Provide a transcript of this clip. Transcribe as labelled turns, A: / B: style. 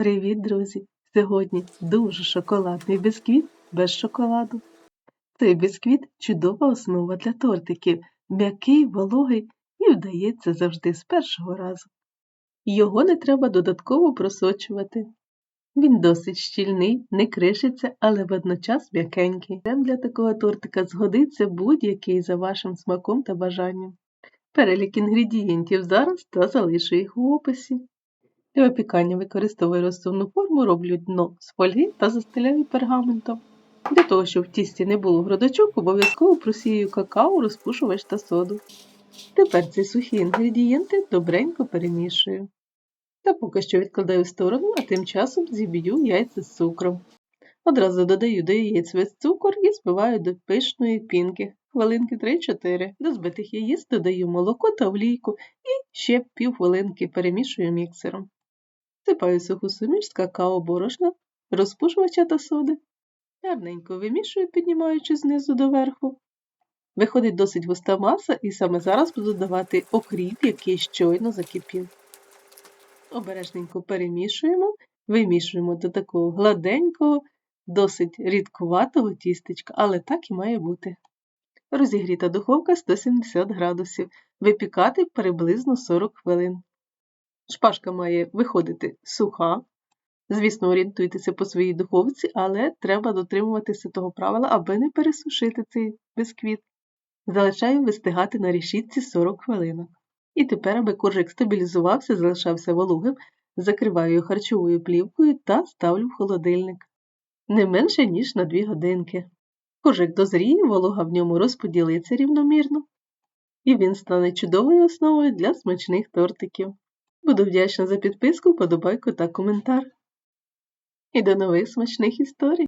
A: Привіт, друзі! Сьогодні дуже шоколадний бісквіт без шоколаду. Цей бісквіт чудова основа для тортиків, м'який, вологий і вдається завжди з першого разу. Його не треба додатково просочувати. Він досить щільний, не кришиться, але водночас м'якенький. Крем для такого тортика згодиться будь-який за вашим смаком та бажанням. Перелік інгредієнтів зараз та залишу їх у описі. Для випікання використовую розсувну форму, роблю дно з фольги та застеляю пергаментом. Для того, щоб в тісті не було грудочок, обов'язково просію какао, розпушувач та соду. Тепер ці сухі інгредієнти добренько перемішую. Та поки що відкладаю в сторону, а тим часом зіб'ю яйця з цукром. Одразу додаю до яєць весь цукор і збиваю до пишної пінки. Хвилинки 3-4. До збитих яєць додаю молоко та олійку і ще півхвилинки перемішую міксером. Сипаю суху суміш з какао борошна, розпушувача та соди. Гарненько вимішую, піднімаючи знизу до верху. Виходить досить густа маса, і саме зараз буду додавати окріп, який щойно закипів. Обережненько перемішуємо, вимішуємо до такого гладенького, досить рідкуватого тістечка, але так і має бути. Розігріта духовка 170 градусів, випікати приблизно 40 хвилин. Шпажка має виходити суха. Звісно, орієнтуйтеся по своїй духовці, але треба дотримуватися того правила, аби не пересушити цей бисквіт. Залишаю вистигати на решітці 40 хвилин. І тепер, аби коржик стабілізувався, залишався вологим, закриваю харчовою плівкою та ставлю в холодильник. Не менше, ніж на 2 годинки. Коржик дозріє, волога в ньому розподілиться рівномірно, і він стане чудовою основою для смачних тортиків. Буду вдячна за підписку, подобайку та коментар. І до нових смачних історій!